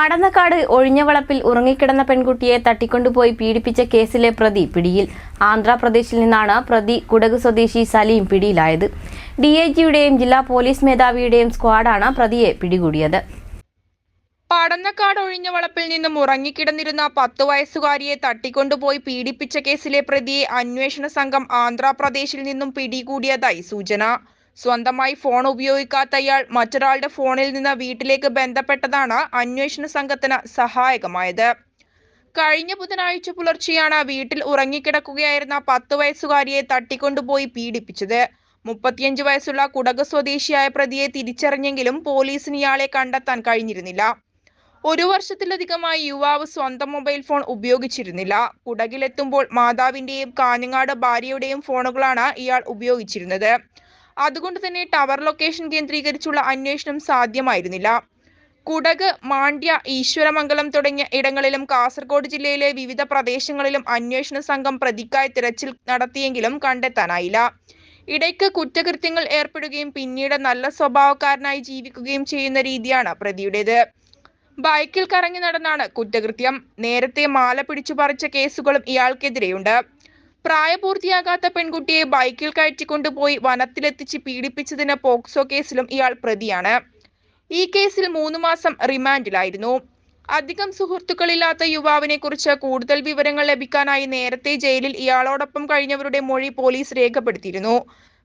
പാടന്നക്കാട് ഒഴിഞ്ഞവളപ്പിൽ ഉറങ്ങിക്കിടന്ന പെൺകുട്ടിയെ തട്ടിക്കൊണ്ടുപോയി പീഡിപ്പിച്ച കേസിലെ പ്രതി പിടിയിൽ. ആന്ധ്രാപ്രദേശിൽ നിന്നാണ് പ്രതി കുടക് സ്വദേശി സലീം പിടിയിലായത്. ഡി ഐ ജിയുടെയും ജില്ലാ പോലീസ് മേധാവിയുടെയും സ്ക്വാഡാണ് പ്രതിയെ പിടികൂടിയത്. പടന്നക്കാട് ഒഴിഞ്ഞവളപ്പിൽ നിന്നും ഉറങ്ങിക്കിടന്നിരുന്ന പത്ത് വയസ്സുകാരിയെ തട്ടിക്കൊണ്ടുപോയി പീഡിപ്പിച്ച കേസിലെ പ്രതിയെ അന്വേഷണ സംഘം ആന്ധ്രാപ്രദേശിൽ നിന്നും പിടികൂടിയതായി സൂചന. സ്വന്തമായി ഫോൺ ഉപയോഗിക്കാത്ത ഇയാൾ മറ്റൊരാളുടെ ഫോണിൽ നിന്ന് വീട്ടിലേക്ക് ബന്ധപ്പെട്ടതാണ് അന്വേഷണ സംഘത്തിന് സഹായകമായത്. കഴിഞ്ഞ ബുധനാഴ്ച പുലർച്ചെയാണ് വീട്ടിൽ ഉറങ്ങിക്കിടക്കുകയായിരുന്ന പത്ത് വയസ്സുകാരിയെ തട്ടിക്കൊണ്ടുപോയി പീഡിപ്പിച്ചത്. മുപ്പത്തിയഞ്ച് വയസ്സുള്ള കുടക് സ്വദേശിയായ പ്രതിയെ തിരിച്ചറിഞ്ഞെങ്കിലും പോലീസിന് ഇയാളെ കണ്ടെത്താൻ കഴിഞ്ഞിരുന്നില്ല. ഒരു വർഷത്തിലധികമായി യുവാവ് സ്വന്തം മൊബൈൽ ഫോൺ ഉപയോഗിച്ചിരുന്നില്ല. കുടകിലെത്തുമ്പോൾ മാതാവിന്റെയും കാഞ്ഞങ്ങാട് ഭാര്യയുടെയും ഫോണുകളാണ് ഇയാൾ ഉപയോഗിച്ചിരുന്നത്. അതുകൊണ്ട് തന്നെ ടവർ ലൊക്കേഷൻ കേന്ദ്രീകരിച്ചുള്ള അന്വേഷണം സാധ്യമായിരുന്നില്ല. കുടക് മാണ്ഡ്യ ഈശ്വരമംഗലം തുടങ്ങിയ ഇടങ്ങളിലും കാസർഗോഡ് ജില്ലയിലെ വിവിധ പ്രദേശങ്ങളിലും അന്വേഷണ സംഘം പ്രതിക്കായി തിരച്ചിൽ നടത്തിയെങ്കിലും കണ്ടെത്താനായില്ല. ഇടയ്ക്ക് കുറ്റകൃത്യങ്ങൾ ഏർപ്പെടുകയും പിന്നീട് നല്ല സ്വഭാവക്കാരനായി ജീവിക്കുകയും ചെയ്യുന്ന രീതിയാണ് പ്രതിയുടേത്. ബൈക്കിൽ കറങ്ങി നടന്നാണ് കുറ്റകൃത്യം. നേരത്തെ മാല പിടിച്ചു പറിച്ച കേസുകളും ഇയാൾക്കെതിരെയുണ്ട്. പ്രായപൂർത്തിയാകാത്ത പെൺകുട്ടിയെ ബൈക്കിൽ കയറ്റിക്കൊണ്ടുപോയി വനത്തിലെത്തിച്ച് പീഡിപ്പിച്ചതിന് പോക്സോ കേസിലും ഇയാൾ പ്രതിയാണ്. ഈ കേസിൽ മൂന്ന് മാസം റിമാൻഡിലായിരുന്നു. അധികം സുഹൃത്തുക്കളില്ലാത്ത യുവാവിനെ കുറിച്ച് കൂടുതൽ വിവരങ്ങൾ ലഭിക്കാനായി നേരത്തെ ജയിലിൽ ഇയാളോടൊപ്പം കഴിഞ്ഞവരുടെ മൊഴി പോലീസ് രേഖപ്പെടുത്തിയിരുന്നു.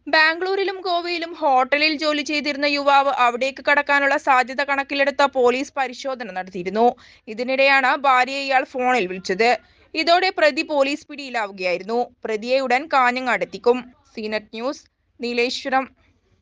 ബാംഗ്ലൂരിലും ഗോവയിലും ഹോട്ടലിൽ ജോലി ചെയ്തിരുന്ന യുവാവ് അവിടേക്ക് കടക്കാനുള്ള സാധ്യത കണക്കിലെടുത്ത പോലീസ് പരിശോധന നടത്തിയിരുന്നു. ഇതിനിടെയാണ് ഭാര്യയെ ഇയാൾ ഫോണിൽ വിളിച്ചത്. ഇതോടെ പ്രതി പോലീസ് പിടിയിലാവുകയായിരുന്നു. പ്രതിയെ ഉടൻ കാഞ്ഞങ്ങാടെത്തിക്കും സീനറ്റ് ന്യൂസ് നീലേശ്വരം.